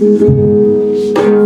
তোমার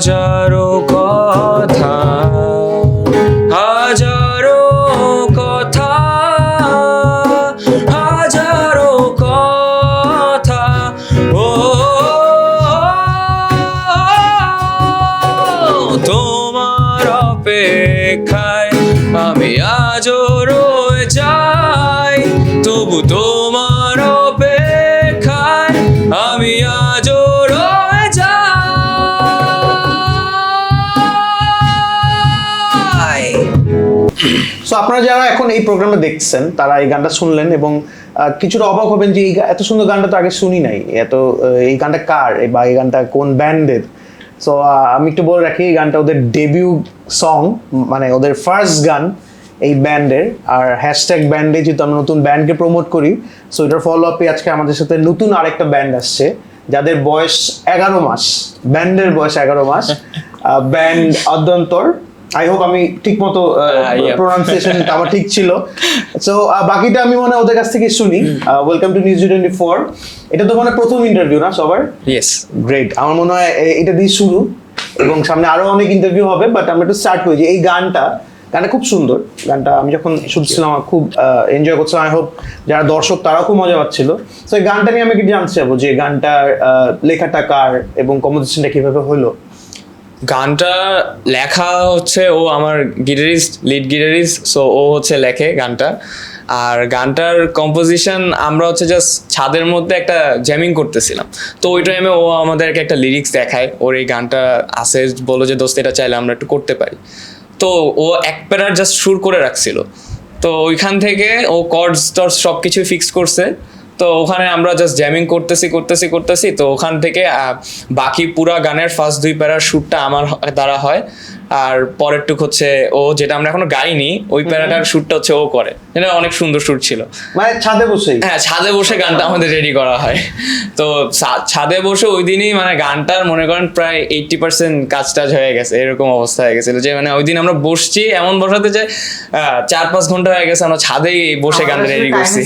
হাজারো কথা হাজারো কথা হাজারো কথা। ও, তোমার অপেক্ষায় আমি আজও রয়ে যাই, তবু তোমার সো আপনারা যারা এখন এই প্রোগ্রামে দেখছেন, তারা এই গানটা শুনলেন এবং কিছুটা অবাক হবেন যে এই এত সুন্দর গানটা তো আগে শুনি নাই। এত এই গানটা কার বা এই গানটা কোন ব্যান্ডের সো আমি একটু বলে রাখি, এই গানটা ওদের ডেবিউ সং মানে ওদের ফার্স্ট গান এই ব্যান্ডের আর হ্যাশট্যাগ ব্যান্ডে যেহেতু আমরা নতুন ব্যান্ডকে প্রমোট করি সো এটার ফলো আপে আজকে আমাদের সাথে নতুন আরেকটা ব্যান্ড আসছে, যাদের বয়স এগারো মাস। ব্যান্ডের বয়স এগারো মাস। ব্যান্ড অদ্যন্তর আই হোপ আমি ঠিক মতো. প্রোনাউন্সিয়েশন আমার ঠিক ছিল। সো বাকিটা আমি মনে ওদের কাছ থেকে শুনি। Welcome to news twenty four এটা তো মানে প্রথম ইন্টারভিউ না সবার? ইয়েস গ্রেট আমার মনে হয় এটা দিয়ে শুরু। এবং সামনে আরও অনেক ইন্টারভিউ হবে বাট আমরা একটু স্টার্ট করি যে এই গানটা গানটা খুব সুন্দর। গানটা আমি যখন শুনছিলাম খুব এনজয় করছিলাম। আই হোপ যারা দর্শক তারাও খুব মজা পাচ্ছিল। তো এই গানটা নিয়ে আমি কি জানতে চাবো যে গানটার লেখাটা কার এবং কম্পোজিশনটা কীভাবে হলো? গানটা লেখা হচ্ছে, ও আমার গিটারিস্ট লিড গিটারিস্ট সো ও হচ্ছে লেখে গানটা। আর গানটার কম্পোজিশন আমরা হচ্ছে জাস্ট ছাদের মধ্যে একটা জ্যামিং করতেছিলাম। তো ওই টাইমে ও আমাদেরকে একটা লিরিক্স দেখায়, ওর এই গানটা আসে বলো যে, দোস্ত, এটা চাইলে আমরা একটু করতে পারি। তো ও এক প্যারার জাস্ট সুর করে রাখছিল। তো ওইখান থেকে ও কর্ডস টর্স সব কিছুই ফিক্স করছে। তো ওখানে আমরা জাস্ট জ্যামিং করতেছি করতেছি করতেছি, তো ওখান থেকে বাকি পুরা গানের ফার্স্ট দুই প্যারার শ্যুটটা আমার দ্বারা হয়। আর পরের টুক হচ্ছে ও যেটা আমরা এখনও গাইনি ওই প্যারাটার শ্যুটটা হচ্ছে ও করে। এটা অনেক সুন্দর শ্যুট ছিল। মানে ছাদে বসেই? হ্যাঁ ছাদে বসে গানটা আমাদের রেডি করা হয়। তো ছাদে বসে ওই দিনই মানে গানটার মনে করেন প্রায় এইটটি পার্সেন্ট কাজ টাজ হয়ে গেছে এরকম অবস্থা হয়ে গেছিল যে মানে ওই দিন আমরা বসছি এমন বসাতে যে আহ, চার পাঁচ ঘণ্টা হয়ে গেছে আমরা ছাদেই বসে গানটা আমাদের রেডি করছি।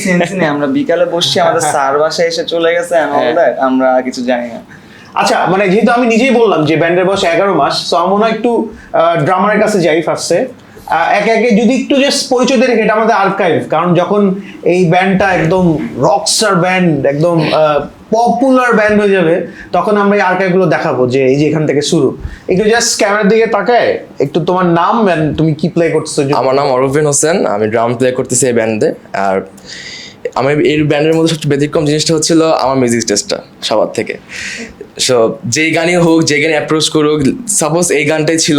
আমরা বিকালে বসছি আমাদের স্যার বাসায় এসে চলে গেছে হ্যাঁ। আমরা কিছু জানি না। আচ্ছা মানে যেহেতু আমি নিজেই বললাম যে ব্যান্ডের বয়স এগারো মাস তো আমার মনে হয় একটু ড্রামারের কাছে যাই ফার্স্টে একে একে যদি একটু জাস্ট পরিচয় দিয়ে রেখে আমাদের আর্কাইভ কারণ যখন এই ব্যান্ডটা একদম রকস্টার ব্যান্ড একদম পপুলার ব্যান্ড হয়ে যাবে, তখন আমরা এই আর্কাইভগুলো দেখাবো যে এই যে এখান থেকে শুরু। একটু জাস্ট ক্যামেরার দিকে তাকায়, একটু তোমার নাম and তুমি কি প্লে যদি- আমার নাম অরবিন হোসেন, আমি ড্রাম প্লে করতেছি এই ব্যান্ডে আর আমার এই ব্যান্ডের মধ্যে সবচেয়ে ব্যতিক্রম জিনিসটা হচ্ছিল আমার মিউজিক টেস্টটা সবার থেকে। সো যেই গানই হোক যে গানে অ্যাপ্রোচ করুক সাপোজ এই গানটাই ছিল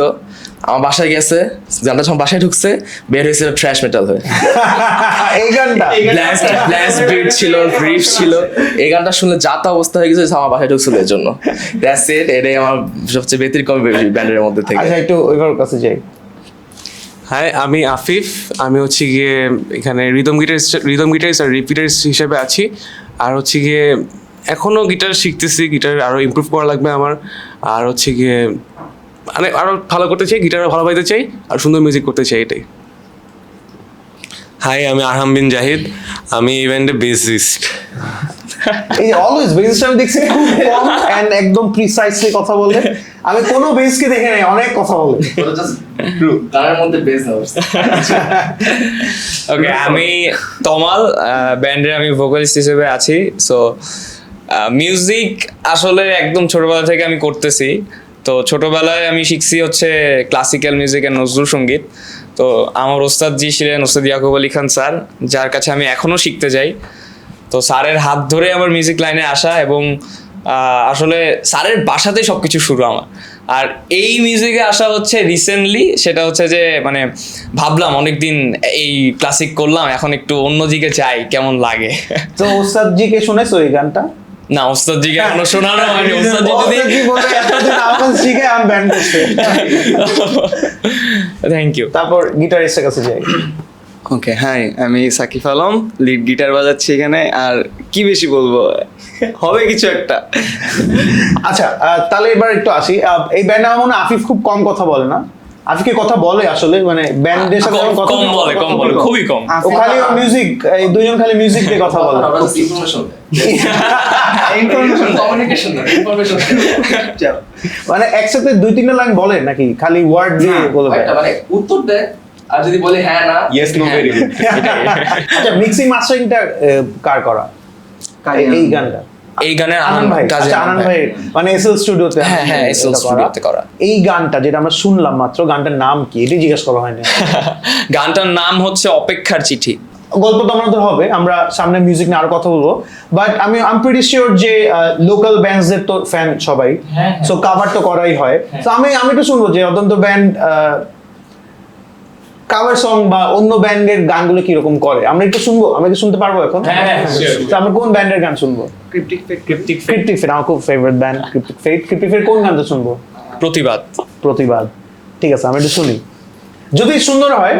আমার বাসায় গেছে গানটা যখন বাসায় ঢুকছে বের হয়েছিল ট্র্যাশ মেটাল হয়ে। এই গানটা? ব্লাস্ট ব্লাস্ট বিট ছিল রিফ ছিল। এই গানটা শুনলে যা তা অবস্থা হয়ে গেছে আমার বাসায় ঢুকছিল এর জন্য। দ্যাটস ইট এটাই আমার সবচেয়ে ব্যতিক্রম ব্যান্ডের মধ্যে থেকে। আচ্ছা একটু ওইবার কাছে যাই। হাই আমি আফিফ। আমি হচ্ছে গিয়ে এখানে রিদম গিটার রিদম গিটারিস্ট আর রিপিটারিস্ট হিসেবে আছি। আর হচ্ছে গিয়ে এখনও গিটার শিখতেছি গিটার আরও ইমপ্রুভ করা লাগবে আমার। আর হচ্ছে গিয়ে মানে আরও ভালো করতে চাই গিটার ভালো পাইতে চাই আর সুন্দর মিউজিক করতে চাই এটাই। হাই আমি আরহাম বিন জাহিদ আমি ইভেন্টে বেসিস্ট এই অলওয়েজ বেসিস আমি দেখছি খুব কম এন্ড একদম প্রিসাইসলি কথা বলে। আমি কোনো বেসকে দেখে নাই অনেক কথা বলে। গানের মধ্যে বেস ওকে আমি তমাল ব্যান্ডের আমি ভোকালিস্ট হিসেবে আছি সো মিউজিক আসলে একদম ছোটবেলা থেকে আমি করতেছি। তো ছোটবেলায় আমি শিখছি হচ্ছে ক্লাসিক্যাল মিউজিক আর নজরুল সংগীত। তো আমার ওস্তাদ জি ছিলেন ওস্তাদ ইয়াকুব আলী খান স্যার, যার কাছে আমি এখনও শিখতে যাই। তো স্যারের হাত ধরে আমার মিউজিক লাইনে আসা এবং আসলে স্যারের বাসাতেই সব কিছু শুরু আমার। আর এই মিউজিকে আসা হচ্ছে রিসেন্টলি সেটা হচ্ছে যে মানে ভাবলাম অনেকদিন এই ক্লাসিক করলাম, এখন একটু অন্য দিকে যাই, কেমন লাগে। তো ওস্তাদ জি কে শুনেছো এই গানটা? না ওস্তাদ জিকে এখনও শোনানো হয়নি ওস্তাদ জি যদি ওস্তাদ বলে এতদিন আওয়াজ শিখে আমি ব্যান্ড করছে। থ্যাংক ইউ তারপর গিটারিস্টের কাছে যাই। ওকে হাই আমি সাকিব আলম লিড গিটার বাজাচ্ছি এখানে আর কি বেশি বলব? হবে কিছু একটা। আচ্ছা তাহলে এবার একটু আসি। এই ব্যান্ড আমার মনে আফিফ খুব কম কথা বলে না। আফিফকে কথা বলে আসলে মানে ব্যান্ডের সাথে কথা কম বলে কম বলে। খুবই কম। ও খালি মিউজিক এই দুজন খালি মিউজিক দিয়ে কথা বলে। ইনফরমেশন ইনফরমেশন কমিউনিকেশন ইনফরমেশন মানে একসাথে দুই তিনটা লাইন বলে নাকি? খালি ওয়ার্ড দিয়ে বলে। মানে উত্তর দেয় আর যদি বলে হ্যাঁ না ইয়েস নো ভেরি গুড আচ্ছা মিক্সিং মাস্টারিংটা কার করা? এই গানটা। এই গানের আনন্দ ভাই কাজে আচ্ছা আনন্দ ভাই। মানে এসএল স্টুডিওতে হ্যাঁ, হ্যাঁ, SL স্টুডিওতে করা। এই গানটা যেটা আমরা শুনলাম মাত্র গানটার নাম কি? এটি জিজ্ঞেস করা হয়নি। গানটার নাম হচ্ছে অপেক্ষার চিঠি। গল্প তো আমাদের হবে আমরা সামনে মিউজিক নিয়ে আরও কথা বলব। বাট আমি আই এম প্রিটি শিওর যে লোকাল ব্যান্ডসদের তো ফ্যান সবাই। সো কাভার তো করাই হয়। তো আমি আমি তো শুনব যে অত্যন্ত ব্যান্ড কাভার সং বা অন্য ব্যান্ডের গানগুলো কীরকম করে? আমরা একটু শুনব? আমরা কি শুনতে পারব এখন? তো আমরা কোন ব্যান্ডের গান শুনব? ক্রিপ্টিক কৃপ্তিক ক্রিপ্টিক ফেট আমার খুব favourite band Cryptic Fate Cryptic Fate কোন গানটা শুনব? প্রতিবাদ। প্রতিবাদ। ঠিক আছে আমি একটু শুনি। যদি সুন্দর হয়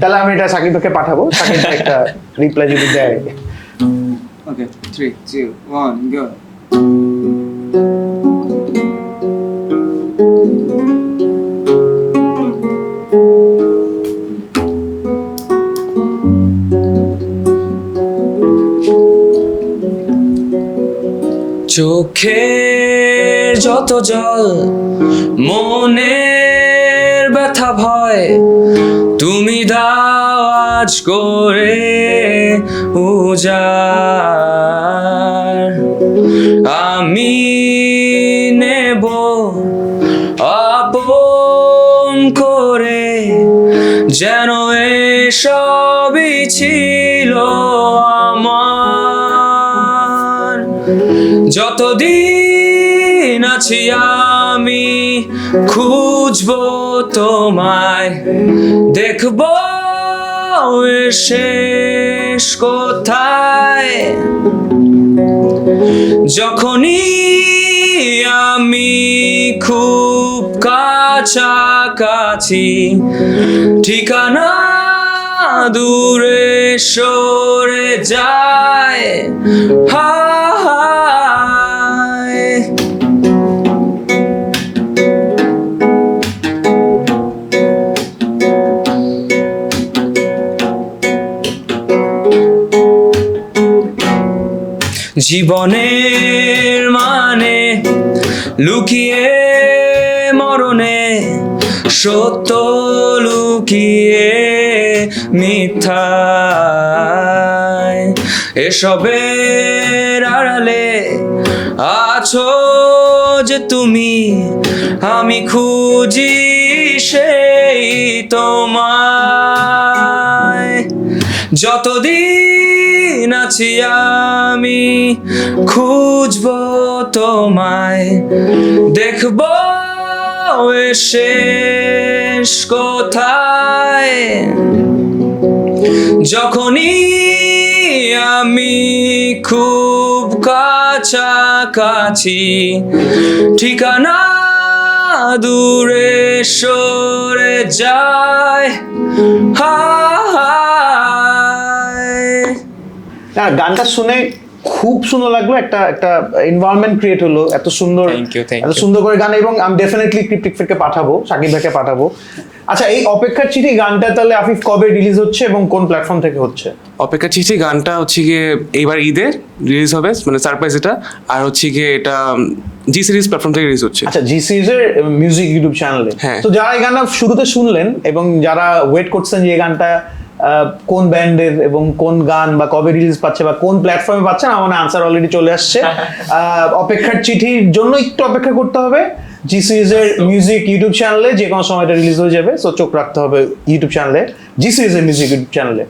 তাহলে আমি এটা সাকিব সাকিবকে পাঠাবো। সাকিব একটা রিপ্লাই যদি দেয়। Okay three two one go চোখের যত জল, মনের ব্যথা ভয়, তুমি দাও আজ করে উজার আমি নেব আপন করে, যেন এসবই ছিল যতদিন আছি আমি খুঁজবো তোমায়, দেখব শেষ কোথায়। যখনই আমি খুব কাছাকাছি, ঠিকানা দূরে সরে যায় হায় জীবনের মানে লুকিয়ে মরণে, সত্য লুকিয়ে মিথ্যায়। এসবের আড়ালে আছো যে তুমি, আমি খুঁজি সেই তোমায়। যতদিন আছি আমি খুঁজবো তোমায়, দেখব শেষ কোথায়। যখনই আমি খুব কাছাকাছি, ঠিকানা দূরে সরে যায় হায় না গানটা শুনে খুব সুন্দর লাগল একটা একটা এনভায়রনমেন্ট ক্রিয়েট হলো এত সুন্দর এত সুন্দর করে গান এবং আমি ডেফিনেটলি ক্রিপ্টিক ফিরকে পাঠাবো সাকিব ভাইকে পাঠাবো। আচ্ছা এই অপেক্ষার চিঠি গানটা তাহলে আফিফ কবে রিলিজ হচ্ছে এবং কোন প্ল্যাটফর্ম থেকে হচ্ছে? অপেক্ষা চিঠি গানটা হচ্ছে গিয়ে এইবার ঈদে রিলিজ হবে মানে সারপ্রাইজ এটা আর হচ্ছে গিয়ে এটা জি সিরিজ প্ল্যাটফর্ম থেকে রিলিজ হচ্ছে। আচ্ছা জি সিরিজ এর মিউজিক ইউটিউব চ্যানেলে। তো যারা এই গানটা শুরুতে শুনলেন এবং যারা ওয়েট করছেন যে এই গানটা কোন ব্যান্ডের এবং কোন গান বা কবে রিলিজ পাচ্ছে বা কোন প্ল্যাটফর্মে পাচ্ছেন আমার আনসার অলরেডি চলে আসছে। অপেক্ষার চিঠির জন্য একটু অপেক্ষা করতে হবে। জি সিরিজের মিউজিক ইউটিউব চ্যানেলে যে কোনো সময়টা রিলিজ হয়ে যাবে সো চোখ রাখতে হবে ইউটিউব চ্যানেলে জি সিরিজের মিউজিক ইউটিউব চ্যানেলে